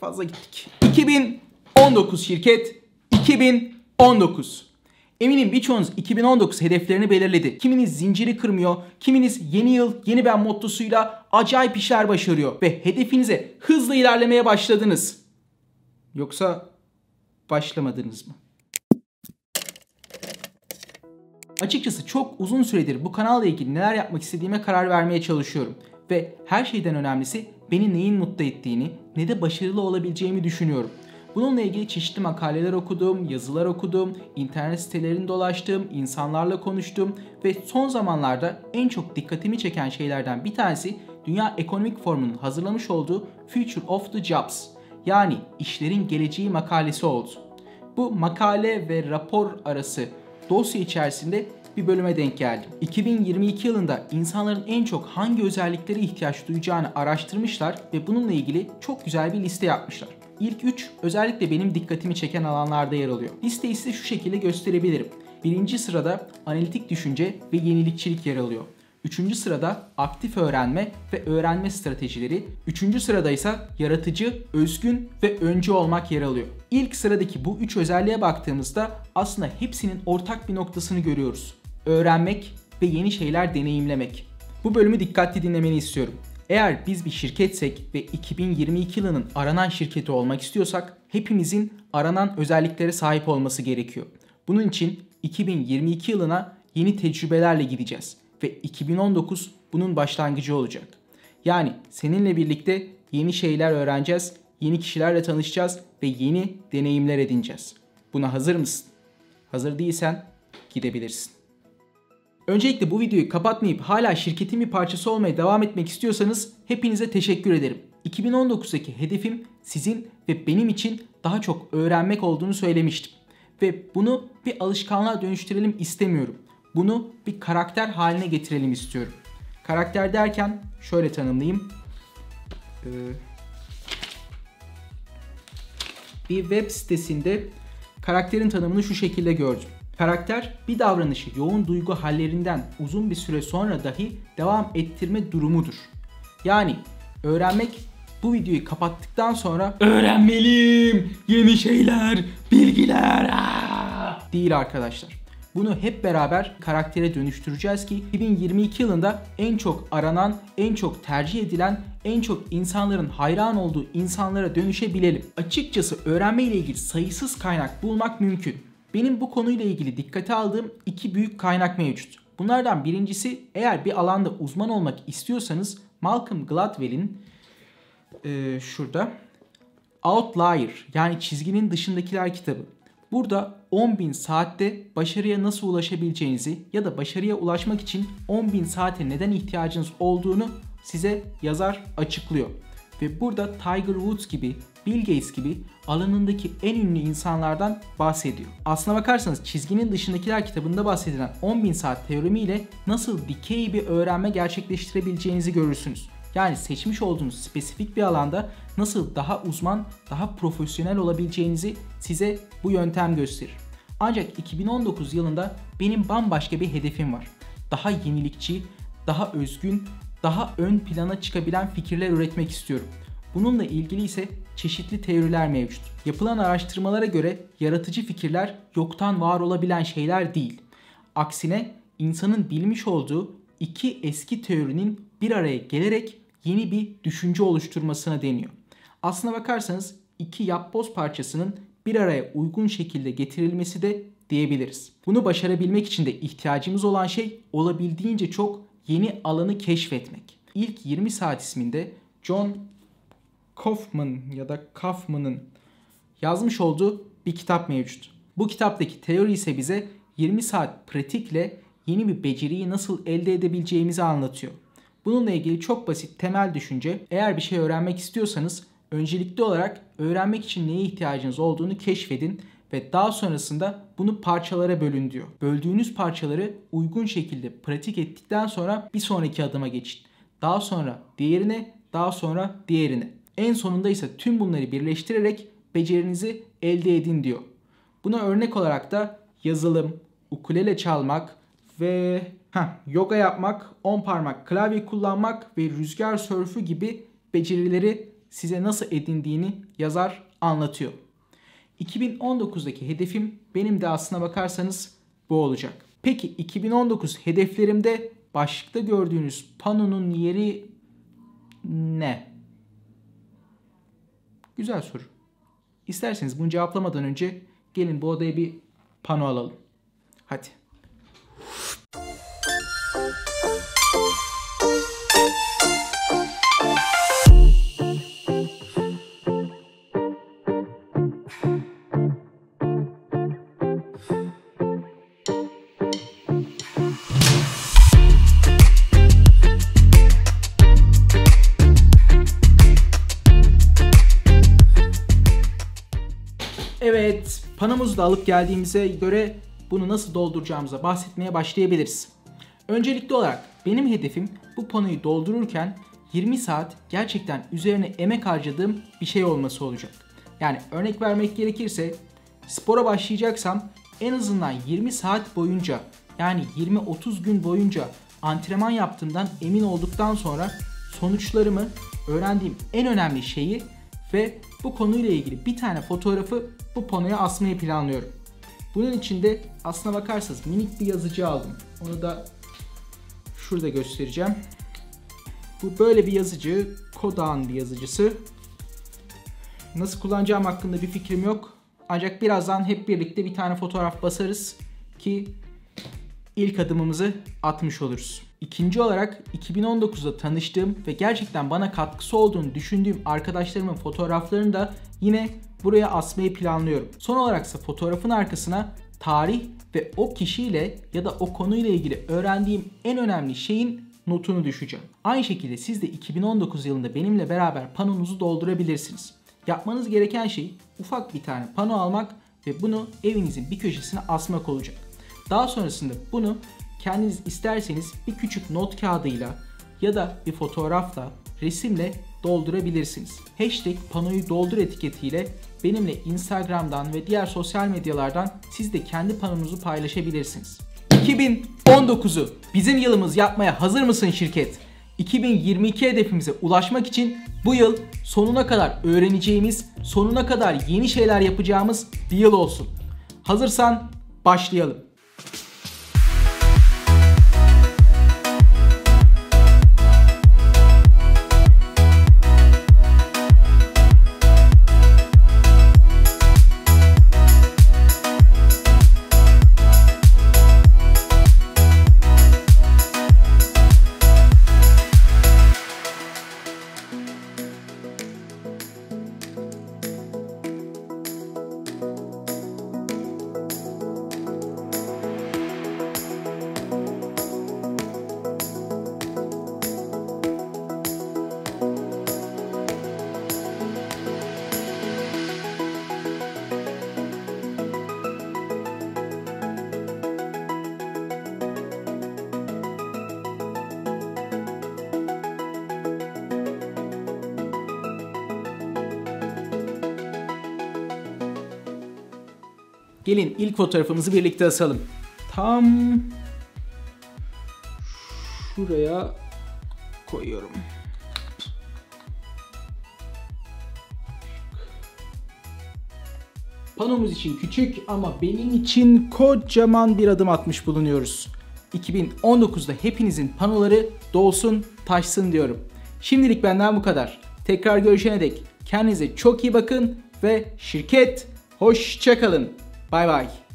fazla gittik. 2019 şirket 2019. Eminim birçoğunuz 2019 hedeflerini belirledi. Kiminiz zinciri kırmıyor, kiminiz yeni yıl yeni ben mottosuyla acayip işler başarıyor ve hedefinize hızlı ilerlemeye başladınız. Yoksa başlamadınız mı? Açıkçası çok uzun süredir bu kanalla ilgili neler yapmak istediğime karar vermeye çalışıyorum. Ve her şeyden önemlisi beni neyin mutlu ettiğini, ne de başarılı olabileceğimi düşünüyorum. Bununla ilgili çeşitli makaleler okudum, yazılar okudum, internet sitelerinde dolaştım, insanlarla konuştum ve son zamanlarda en çok dikkatimi çeken şeylerden bir tanesi Dünya Ekonomik Forumu'nun hazırlamış olduğu Future of the Jobs yani işlerin geleceği makalesi oldu. Bu makale ve rapor arası dosya içerisinde bir bölüme denk geldim. 2022 yılında insanların en çok hangi özelliklere ihtiyaç duyacağını araştırmışlar ve bununla ilgili çok güzel bir liste yapmışlar. İlk 3 özellikle benim dikkatimi çeken alanlarda yer alıyor. Listeyi size şu şekilde gösterebilirim. Birinci sırada analitik düşünce ve yenilikçilik yer alıyor. Üçüncü sırada aktif öğrenme ve öğrenme stratejileri. Üçüncü sırada ise yaratıcı, özgün ve öncü olmak yer alıyor. İlk sıradaki bu üç özelliğe baktığımızda aslında hepsinin ortak bir noktasını görüyoruz. Öğrenmek ve yeni şeyler deneyimlemek. Bu bölümü dikkatli dinlemeni istiyorum. Eğer biz bir şirketsek ve 2022 yılının aranan şirketi olmak istiyorsak hepimizin aranan özelliklere sahip olması gerekiyor. Bunun için 2022 yılına yeni tecrübelerle gideceğiz ve 2019 bunun başlangıcı olacak. Yani seninle birlikte yeni şeyler öğreneceğiz, yeni kişilerle tanışacağız ve yeni deneyimler edineceğiz. Buna hazır mısın? Hazır değilsen gidebilirsin. Öncelikle bu videoyu kapatmayıp hala şirketin bir parçası olmaya devam etmek istiyorsanız hepinize teşekkür ederim. 2019'daki hedefim sizin ve benim için daha çok öğrenmek olduğunu söylemiştim. Ve bunu bir alışkanlığa dönüştürelim istemiyorum. Bunu bir karakter haline getirelim istiyorum. Karakter derken şöyle tanımlayayım. Ee, bir web sitesinde karakterin tanımını şu şekilde gördüm. Karakter bir davranışı yoğun duygu hallerinden uzun bir süre sonra dahi devam ettirme durumudur. Yani öğrenmek bu videoyu kapattıktan sonra öğrenmeliyim yeni şeyler, bilgiler değil arkadaşlar. Bunu hep beraber karaktere dönüştüreceğiz ki 2022 yılında en çok aranan, en çok tercih edilen, en çok insanların hayran olduğu insanlara dönüşebilelim. Açıkçası öğrenme ile ilgili sayısız kaynak bulmak mümkün. Benim bu konuyla ilgili dikkate aldığım iki büyük kaynak mevcut. Bunlardan birincisi eğer bir alanda uzman olmak istiyorsanız Malcolm Gladwell'in e, şurada Outlier yani çizginin dışındakiler kitabı. Burada 10.000 saatte başarıya nasıl ulaşabileceğinizi ya da başarıya ulaşmak için 10.000 saate neden ihtiyacınız olduğunu size yazar açıklıyor. Ve burada Tiger Woods gibi, Bill Gates gibi alanındaki en ünlü insanlardan bahsediyor. Aslına bakarsanız çizginin dışındakiler kitabında bahsedilen 10.000 saat teoremiyle nasıl dikey bir öğrenme gerçekleştirebileceğinizi görürsünüz. Yani seçmiş olduğunuz spesifik bir alanda nasıl daha uzman, daha profesyonel olabileceğinizi size bu yöntem gösterir. Ancak 2019 yılında benim bambaşka bir hedefim var. Daha yenilikçi, daha özgün, daha ön plana çıkabilen fikirler üretmek istiyorum. Bununla ilgili ise çeşitli teoriler mevcut. Yapılan araştırmalara göre yaratıcı fikirler yoktan var olabilen şeyler değil. Aksine insanın bilmiş olduğu iki eski teorinin bir araya gelerek yeni bir düşünce oluşturmasına deniyor. Aslına bakarsanız iki yapboz parçasının bir araya uygun şekilde getirilmesi de diyebiliriz. Bunu başarabilmek için de ihtiyacımız olan şey olabildiğince çok yeni alanı keşfetmek. İlk 20 saat isminde John Kaufman ya da Kaufman'ın yazmış olduğu bir kitap mevcut. Bu kitaptaki teori ise bize 20 saat pratikle yeni bir beceriyi nasıl elde edebileceğimizi anlatıyor. Bununla ilgili çok basit temel düşünce eğer bir şey öğrenmek istiyorsanız öncelikli olarak öğrenmek için neye ihtiyacınız olduğunu keşfedin ve daha sonrasında bunu parçalara bölün diyor. Böldüğünüz parçaları uygun şekilde pratik ettikten sonra bir sonraki adıma geçin. Daha sonra diğerine, daha sonra diğerine. En sonunda ise tüm bunları birleştirerek becerinizi elde edin diyor. Buna örnek olarak da yazılım, ukulele çalmak ve heh, yoga yapmak, on parmak klavye kullanmak ve rüzgar sörfü gibi becerileri size nasıl edindiğini yazar anlatıyor. 2019'daki hedefim benim de aslına bakarsanız bu olacak. Peki 2019 hedeflerimde başlıkta gördüğünüz panonun yeri ne? Güzel soru. İsterseniz bunu cevaplamadan önce gelin bu odaya bir pano alalım. Hadi. Evet, panomuzu da alıp geldiğimize göre bunu nasıl dolduracağımıza bahsetmeye başlayabiliriz. Öncelikli olarak benim hedefim bu panoyu doldururken 20 saat gerçekten üzerine emek harcadığım bir şey olması olacak. Yani örnek vermek gerekirse spora başlayacaksam en azından 20 saat boyunca yani 20-30 gün boyunca antrenman yaptığımdan emin olduktan sonra sonuçlarımı öğrendiğim en önemli şeyi ve bu konuyla ilgili bir tane fotoğrafı bu panoya asmayı planlıyorum. Bunun için de aslına bakarsanız minik bir yazıcı aldım. Onu da şurada göstereceğim. Bu böyle bir yazıcı. Kodak'ın bir yazıcısı. Nasıl kullanacağım hakkında bir fikrim yok. Ancak birazdan hep birlikte bir tane fotoğraf basarız ki ilk adımımızı atmış oluruz. İkinci olarak 2019'da tanıştığım ve gerçekten bana katkısı olduğunu düşündüğüm arkadaşlarımın fotoğraflarını da yine buraya asmayı planlıyorum. Son olarak ise fotoğrafın arkasına tarih ve o kişiyle ya da o konuyla ilgili öğrendiğim en önemli şeyin notunu düşeceğim. Aynı şekilde siz de 2019 yılında benimle beraber panonuzu doldurabilirsiniz. Yapmanız gereken şey ufak bir tane pano almak ve bunu evinizin bir köşesine asmak olacak. Daha sonrasında bunu kendiniz isterseniz bir küçük not kağıdıyla ya da bir fotoğrafla, resimle doldurabilirsiniz. Hashtag panoyu doldur etiketiyle benimle Instagram'dan ve diğer sosyal medyalardan siz de kendi panonuzu paylaşabilirsiniz. 2019'u bizim yılımız yapmaya hazır mısın şirket? 2022 hedefimize ulaşmak için bu yıl sonuna kadar öğreneceğimiz, sonuna kadar yeni şeyler yapacağımız bir yıl olsun. Hazırsan başlayalım. Gelin ilk fotoğrafımızı birlikte asalım. Tam şuraya koyuyorum. Panomuz için küçük ama benim için kocaman bir adım atmış bulunuyoruz. 2019'da hepinizin panoları dolsun, taşsın diyorum. Şimdilik benden bu kadar. Tekrar görüşene dek kendinize çok iyi bakın ve şirket hoşçakalın. Bye bye.